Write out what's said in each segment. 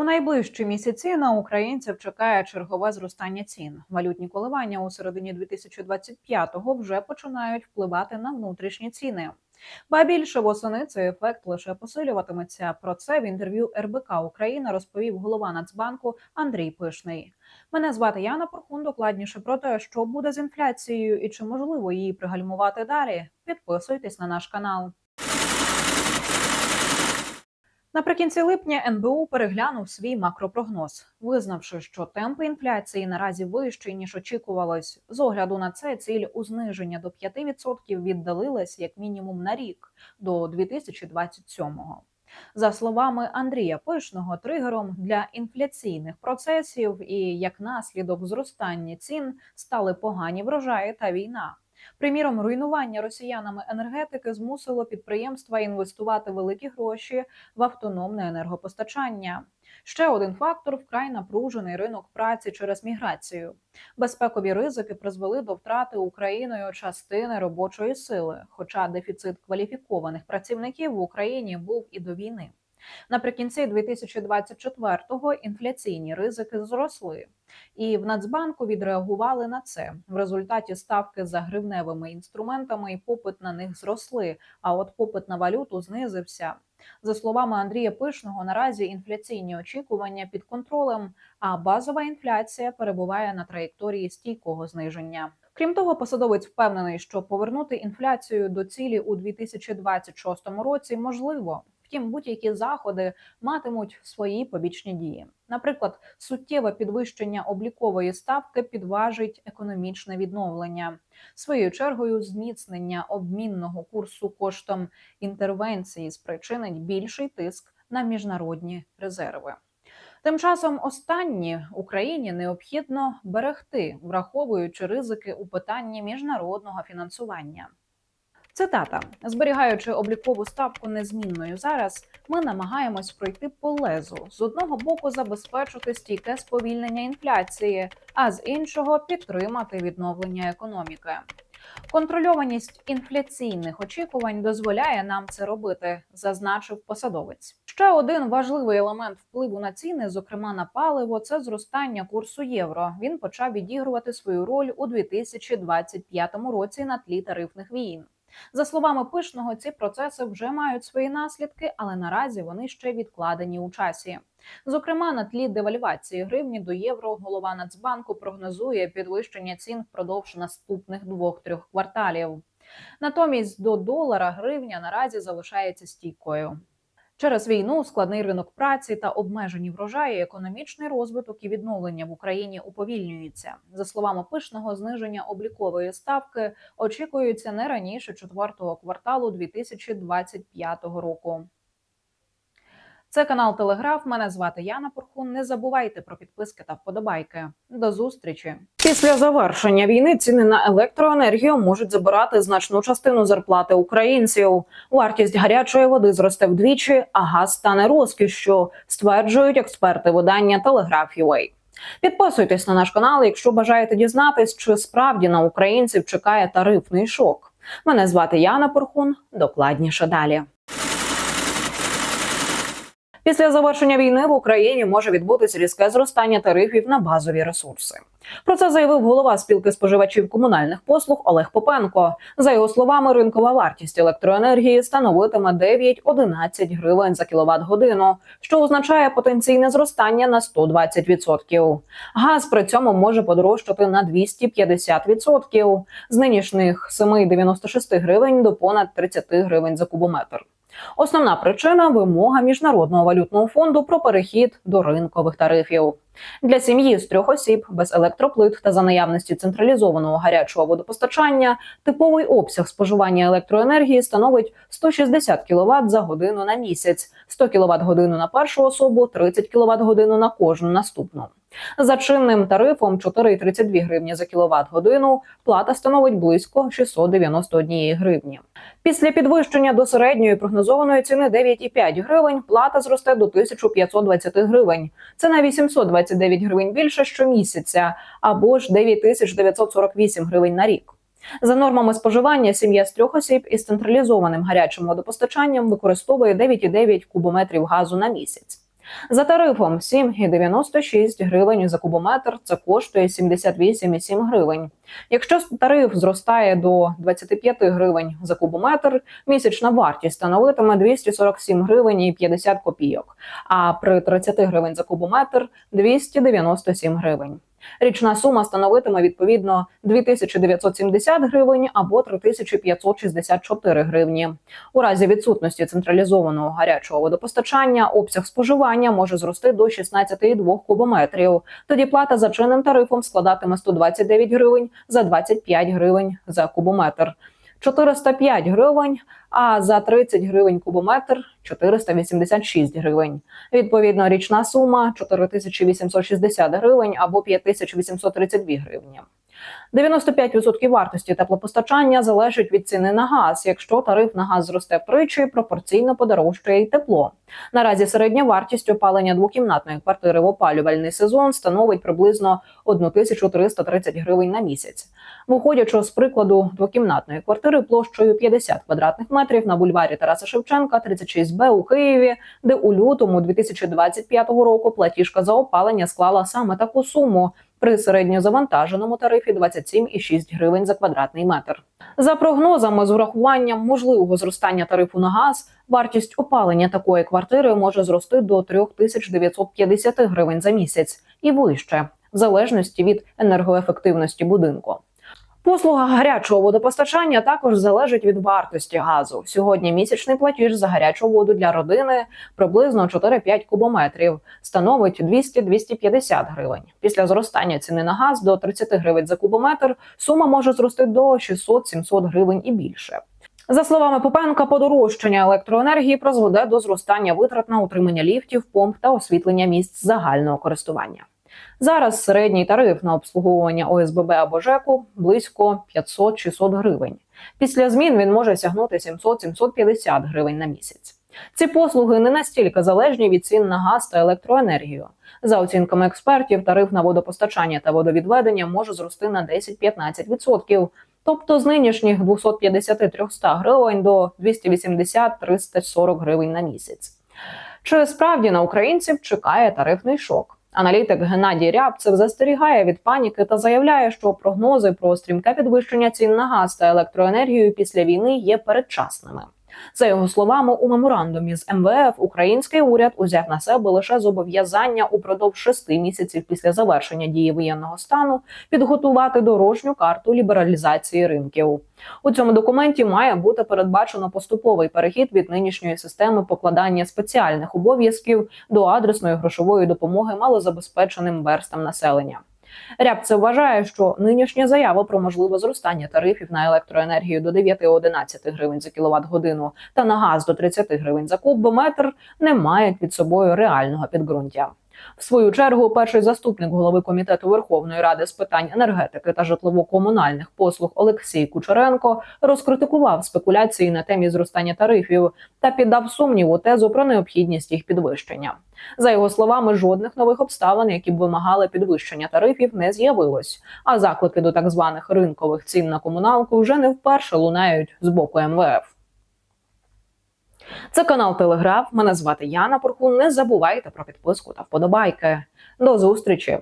У найближчі місяці на українців чекає чергове зростання цін. Валютні коливання у середині 2025-го вже починають впливати на внутрішні ціни. Ба більше восени цей ефект лише посилюватиметься. Про це в інтерв'ю РБК Україна розповів голова Нацбанку Андрій Пишний. Мене звати Яна Порхун. Докладніше про те, що буде з інфляцією і чи можливо її пригальмувати далі. Підписуйтесь на наш канал. Наприкінці липня НБУ переглянув свій макропрогноз, визнавши, що темпи інфляції наразі вищі ніж очікувалось. З огляду на це ціль у зниження до 5% віддалилась як мінімум на рік до 2027-го. За словами Андрія Пишного, тригером для інфляційних процесів і як наслідок зростання цін стали погані врожаї та війна. Приміром, руйнування росіянами енергетики змусило підприємства інвестувати великі гроші в автономне енергопостачання. Ще один фактор вкрай напружений ринок праці через міграцію. Безпекові ризики призвели до втрати Україною частини робочої сили, хоча дефіцит кваліфікованих працівників в Україні був і до війни. Наприкінці 2024-го інфляційні ризики зросли, і в Нацбанку відреагували на це. В результаті ставки за гривневими інструментами і попит на них зросли. А от попит на валюту знизився. За словами Андрія Пишного, наразі інфляційні очікування під контролем, а базова інфляція перебуває на траєкторії стійкого зниження. Крім того, посадовець впевнений, що повернути інфляцію до цілі у 2026 році можливо. Втім, будь-які заходи матимуть свої побічні дії. Наприклад, суттєве підвищення облікової ставки підважить економічне відновлення. Своєю чергою, зміцнення обмінного курсу коштом інтервенції спричинить більший тиск на міжнародні резерви. Тим часом останні Україні необхідно берегти, враховуючи ризики у питанні міжнародного фінансування. Цитата: зберігаючи облікову ставку незмінною зараз, ми намагаємось пройти по лезу з одного боку забезпечити стійке сповільнення інфляції, а з іншого підтримати відновлення економіки. Контрольованість інфляційних очікувань дозволяє нам це робити, зазначив посадовець. Ще один важливий елемент впливу на ціни, зокрема на паливо, це зростання курсу євро. Він почав відігрувати свою роль у 2025 році на тлі тарифних війн. За словами пишного, ці процеси вже мають свої наслідки, але наразі вони ще відкладені у часі. Зокрема, на тлі девальвації гривні до євро голова Нацбанку прогнозує підвищення цін впродовж наступних двох-трьох кварталів. Натомість до долара гривня наразі залишається стійкою. Через війну, складний ринок праці та обмежені врожаї, економічний розвиток і відновлення в Україні уповільнюється. За словами пишного, зниження облікової ставки очікується не раніше четвертого кварталу 2025 року. Це канал Телеграф. Мене звати Яна Порхун. Не забувайте про підписки та вподобайки. До зустрічі. Після завершення війни ціни на електроенергію можуть забирати значну частину зарплати українців. Вартість гарячої води зросте вдвічі, а газ стане розкішшю, стверджують експерти видання Телеграф.UA. Підписуйтесь на наш канал, якщо бажаєте дізнатись, чи справді на українців чекає тарифний шок. Мене звати Яна Порхун. Докладніше далі. Після завершення війни в Україні може відбутися різке зростання тарифів на базові ресурси. Про це заявив голова спілки споживачів комунальних послуг Олег Попенко. За його словами, ринкова вартість електроенергії становитиме 9-11 гривень за кіловат годину, що означає потенційне зростання на 120%. Газ при цьому може подорожчати на 250% з нинішніх 7,96 гривень до понад 30 гривень за кубометр. Основна причина вимога міжнародного валютного фонду про перехід до ринкових тарифів. Для сім'ї з трьох осіб без електроплит та за наявності централізованого гарячого водопостачання типовий обсяг споживання електроенергії становить 160 кВт за годину на місяць, 100 кВт годину на першу особу, 30 кВт годину на кожну наступну. За чинним тарифом 4,32 гривні за кіловат годину плата становить близько 691 гривні. Після підвищення до середньої прогнозованої ціни 9,5 гривень плата зросте до 1520 гривень. Це на 829 гривень більше щомісяця або ж 9948 гривень на рік. За нормами споживання, сім'я з трьох осіб із централізованим гарячим водопостачанням використовує 9,9 кубометрів газу на місяць. За тарифом 7,96 гривень за кубометр це коштує 78,7 гривень. Якщо тариф зростає до 25 гривень за кубометр, місячна вартість становитиме 247 гривень і 50 копійок, а при 30 гривень за кубометр 297 гривень. Річна сума становитиме відповідно 2970 гривень або 3564 гривні. У разі відсутності централізованого гарячого водопостачання обсяг споживання може зрости до 16,2 кубометрів. Тоді плата за чинним тарифом складатиме 129 гривень за 25 гривень за кубометр. 405 гривень, а за 30 гривень кубометр 486 гривень. Відповідно, річна сума 4860 гривень або 5832 гривні. 95% вартості теплопостачання залежить від ціни на газ. Якщо тариф на газ зросте втричі, пропорційно подорожчає й тепло. Наразі середня вартість опалення двокімнатної квартири в опалювальний сезон становить приблизно 1330 гривень на місяць. Виходячи з прикладу двокімнатної квартири площею 50 квадратних метрів на бульварі Тараса Шевченка, 36Б у Києві, де у лютому 2025 року платіжка за опалення склала саме таку суму при середньозавантаженому тарифі 27,6 гривень за квадратний метр. За прогнозами, з урахуванням можливого зростання тарифу на газ, вартість опалення такої квартири може зрости до 3950 гривень за місяць і вище, в залежності від енергоефективності будинку. Послуга гарячого водопостачання також залежить від вартості газу. Сьогодні місячний платіж за гарячу воду для родини приблизно 4-5 кубометрів, становить 200-250 гривень. Після зростання ціни на газ до 30 гривень за кубометр сума може зрости до 600-700 гривень і більше. За словами Попенка, подорожчання електроенергії призведе до зростання витрат на утримання ліфтів, помп та освітлення місць загального користування. Зараз середній тариф на обслуговування ОСББ або ЖЕКу близько 500-600 гривень. Після змін він може сягнути 700-750 гривень на місяць. Ці послуги не настільки залежні від цін на газ та електроенергію. За оцінками експертів, тариф на водопостачання та водовідведення може зрости на 10-15%, тобто з нинішніх 250-300 гривень до 280-340 гривень на місяць. Чи справді на українців чекає тарифний шок? Аналітик Геннадій Рябцев застерігає від паніки та заявляє, що прогнози про стрімке підвищення цін на газ та електроенергію після війни є передчасними. За його словами, у меморандумі з МВФ український уряд узяв на себе лише зобов'язання упродовж шести місяців після завершення дії воєнного стану підготувати дорожню карту лібералізації ринків. У цьому документі має бути передбачено поступовий перехід від нинішньої системи покладання спеціальних обов'язків до адресної грошової допомоги малозабезпеченим верстам населення. Рябцев вважає, що нинішня заява про можливе зростання тарифів на електроенергію до 9-11 гривень за кіловат годину та на газ до 30 гривень за кубометр не мають під собою реального підґрунтя. В свою чергу, перший заступник голови комітету Верховної Ради з питань енергетики та житлово-комунальних послуг Олексій Кучеренко розкритикував спекуляції на темі зростання тарифів та піддав сумніву тезу про необхідність їх підвищення. За його словами, жодних нових обставин, які б вимагали підвищення тарифів, не з'явилось. А заклики до так званих ринкових цін на комуналку вже не вперше лунають з боку МВФ. Це канал Телеграф. Мене звати Яна Порхун. Не забувайте про підписку та вподобайки. До зустрічі.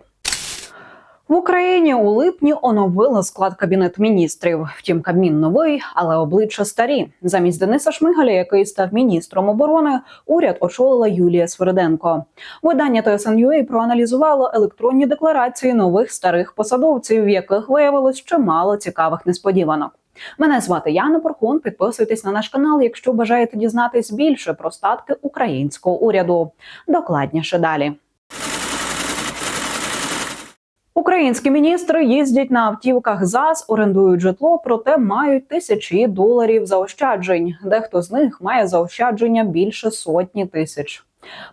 В Україні у липні оновили склад кабінет міністрів. Втім, Кабмін новий, але обличчя старі. Замість Дениса Шмигаля, який став міністром оборони, уряд очолила Юлія Свериденко. Видання TSN.ua проаналізувало електронні декларації нових старих посадовців, в яких виявилось чимало цікавих несподіванок. Мене звати Яна Порхун. Підписуйтесь на наш канал, якщо бажаєте дізнатись більше про статки українського уряду. Докладніше далі. Українські міністри їздять на автівках ЗАЗ, орендують житло, проте мають тисячі доларів заощаджень. Дехто з них має заощадження більше сотні тисяч.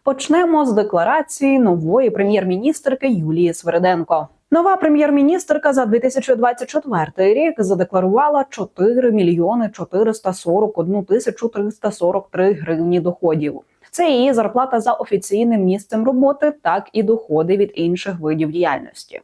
Почнемо з декларації нової прем'єр-міністрки Юлії Свериденко. Нова прем'єр-міністрка за 2024 рік задекларувала 4 мільйони 441 тисячу 343 гривні доходів. Це її зарплата за офіційним місцем роботи, так і доходи від інших видів діяльності.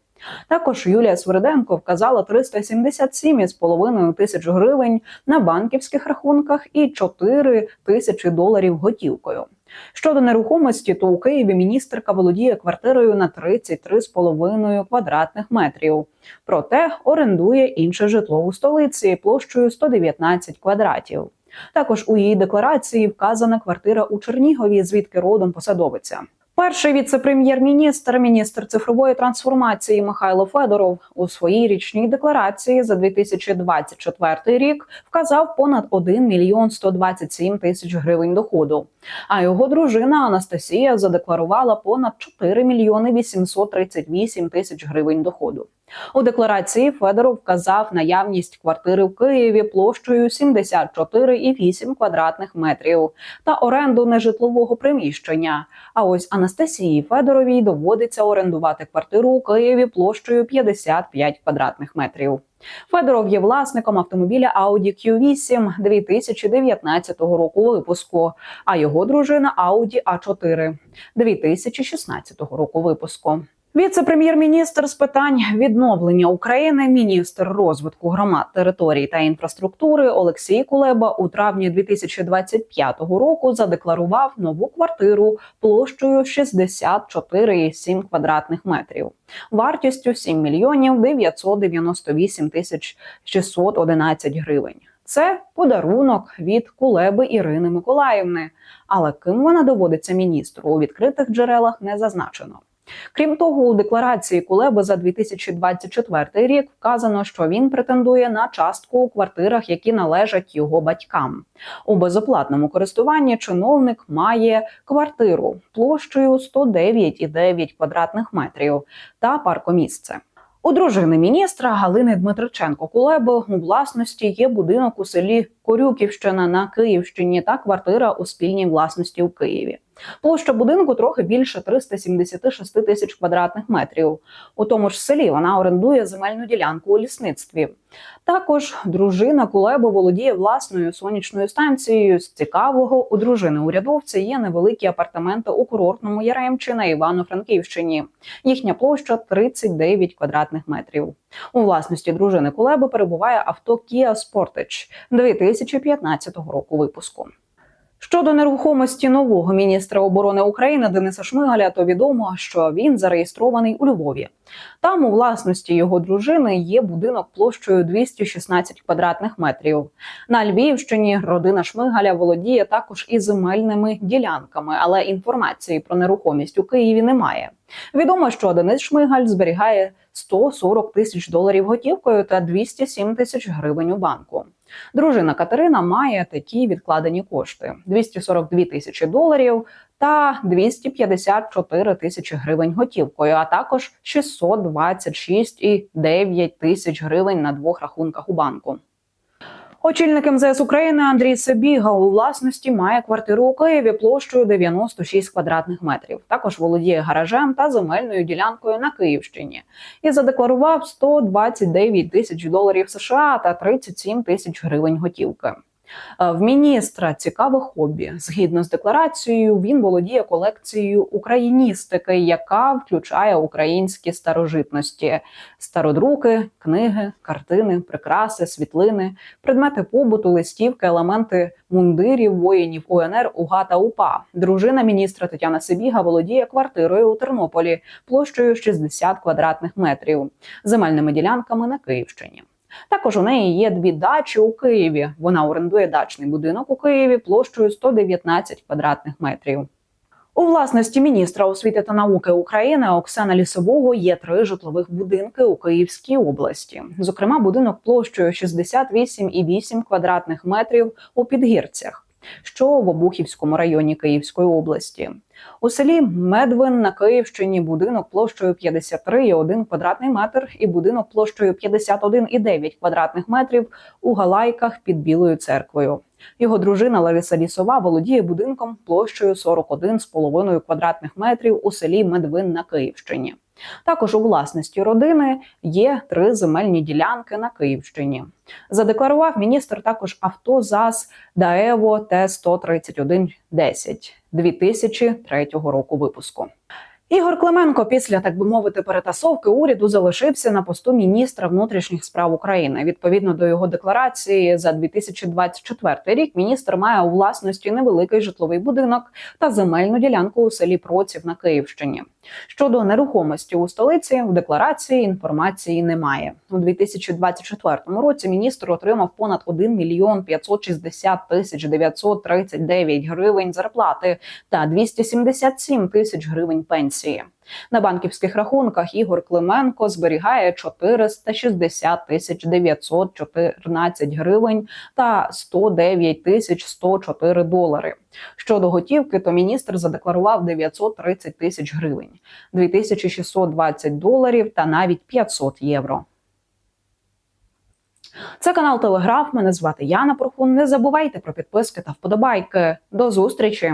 Також Юлія Свериденко вказала 377,5 тисяч гривень на банківських рахунках і 4 тисячі доларів готівкою. Щодо нерухомості, то у Києві міністерка володіє квартирою на 33,5 квадратних метрів. Проте орендує інше житло у столиці площею 119 квадратів. Також у її декларації вказана квартира у Чернігові, звідки родом посадовиця. Перший віце-прем'єр-міністр, міністр цифрової трансформації Михайло Федоров у своїй річній декларації за 2024 рік вказав понад 1 мільйон 127 тисяч гривень доходу. А його дружина Анастасія задекларувала понад 4 мільйони 838 тисяч гривень доходу. У декларації Федоров вказав наявність квартири в Києві площею 74,8 квадратних метрів та оренду нежитлового приміщення. А ось Анастасії Федоровій доводиться орендувати квартиру у Києві площею 55 квадратних метрів. Федоров є власником автомобіля Audi Q8 2019 року випуску, а його дружина Audi A4 2016 року випуску. Віце-прем'єр-міністр з питань відновлення України, міністр розвитку громад, територій та інфраструктури Олексій Кулеба у травні 2025 року задекларував нову квартиру площею 64,7 квадратних метрів, вартістю 7 мільйонів 998 тисяч 611 гривень. Це подарунок від Кулеби Ірини Миколаївни. Але ким вона доводиться міністру у відкритих джерелах не зазначено. Крім того, у декларації Кулеби за 2024 рік вказано, що він претендує на частку у квартирах, які належать його батькам. У безоплатному користуванні чиновник має квартиру площею 109,9 квадратних метрів та паркомісце. У дружини міністра Галини Дмитриченко Кулеби у власності є будинок у селі Корюківщина на Київщині та квартира у спільній власності у Києві. Площа будинку трохи більше 376 тисяч квадратних метрів. У тому ж селі вона орендує земельну ділянку у лісництві. Також дружина Кулеби володіє власною сонячною станцією. З цікавого у дружини урядовця є невеликі апартаменти у курортному Яремчі на Івано-Франківщині. Їхня площа 39 квадратних метрів. У власності дружини Кулеби перебуває авто Kia Sportage 2015 року випуску. Щодо нерухомості нового міністра оборони України Дениса Шмигаля, то відомо, що він зареєстрований у Львові. Там у власності його дружини є будинок площею 216 квадратних метрів. На Львівщині родина Шмигаля володіє також і земельними ділянками, але інформації про нерухомість у Києві немає. Відомо, що Денис Шмигаль зберігає 140 тисяч доларів готівкою та 207 тисяч гривень у банку. Дружина Катерина має такі відкладені кошти: 242 тисячі доларів та 254 тисячі гривень готівкою, а також 626,9 тисяч гривень на двох рахунках у банку. Очільник МЗС України Андрій Сабіга у власності має квартиру у Києві площею 96 квадратних метрів. Також володіє гаражем та земельною ділянкою на Київщині і задекларував 129 тисяч доларів США та 37 тисяч гривень готівки. Е, В міністра цікаве хобі. Згідно з декларацією, він володіє колекцією україністики, яка включає українські старожитності, стародруки, книги, картини, прикраси, світлини, предмети побуту, листівки, елементи мундирів воїнів УНР, УГА та УПА. Дружина міністра Тетяна Сибіга володіє квартирою у Тернополі площею 60 квадратних метрів, земельними ділянками на Київщині. Також у неї є дві дачі у Києві. Вона орендує дачний будинок у Києві площею 119 квадратних метрів. У власності міністра освіти та науки України Оксана Лісового є три житлових будинки у Київській області. Зокрема, будинок площею 68,8 квадратних метрів у Підгірцях, що в Обухівському районі Київської області. У селі Медвин на Київщині будинок площею 53,1 квадратний метр і будинок площею 51,9 квадратних метрів у Галайках під Білою церквою. Його дружина Лариса Лісова володіє будинком площею 41,5 квадратних метрів у селі Медвин на Київщині. Також у власності родини є три земельні ділянки на Київщині. Задекларував міністр також авто ЗАЗ Даево Т-13110 2003 року випуску. Ігор Клименко після так би мовити перетасовки уряду залишився на посту міністра внутрішніх справ України. Відповідно до його декларації за 2024 рік міністр має у власності невеликий житловий будинок та земельну ділянку у селі Проців на Київщині. Щодо нерухомості у столиці в декларації інформації немає. У 2024 році міністр отримав понад 1 мільйон 560 тисяч 939 гривень зарплати та 277 тисяч гривень пенсії. На банківських рахунках Ігор Клименко зберігає 460 тисяч 914 гривень та 109 тисяч 104 долари. Щодо готівки, то міністр задекларував 930 тисяч гривень, 2620 доларів та навіть 500 євро. Це канал Телеграф. Мене звати Яна Прохун. Не забувайте про підписки та вподобайки. До зустрічі!